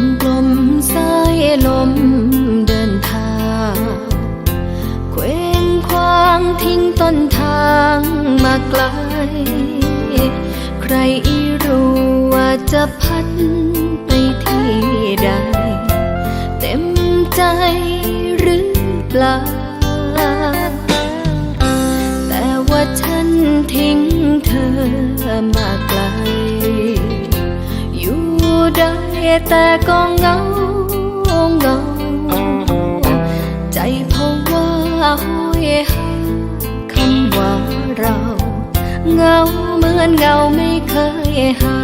มกลมสายลมเดินทางเคว้งคว้างทิ้งต้นทางมาไกล ใครอีรู้ว่าจะพัดไปที่ใด เต็มใจหรือเปล่า แต่ว่าฉันทิ้งเธอมาไกล อยู่ได้ แต่ก็เงาเงา ใจพอว่าห้อยคำว่าเรา เงาเหมือนเงาไม่เคยหา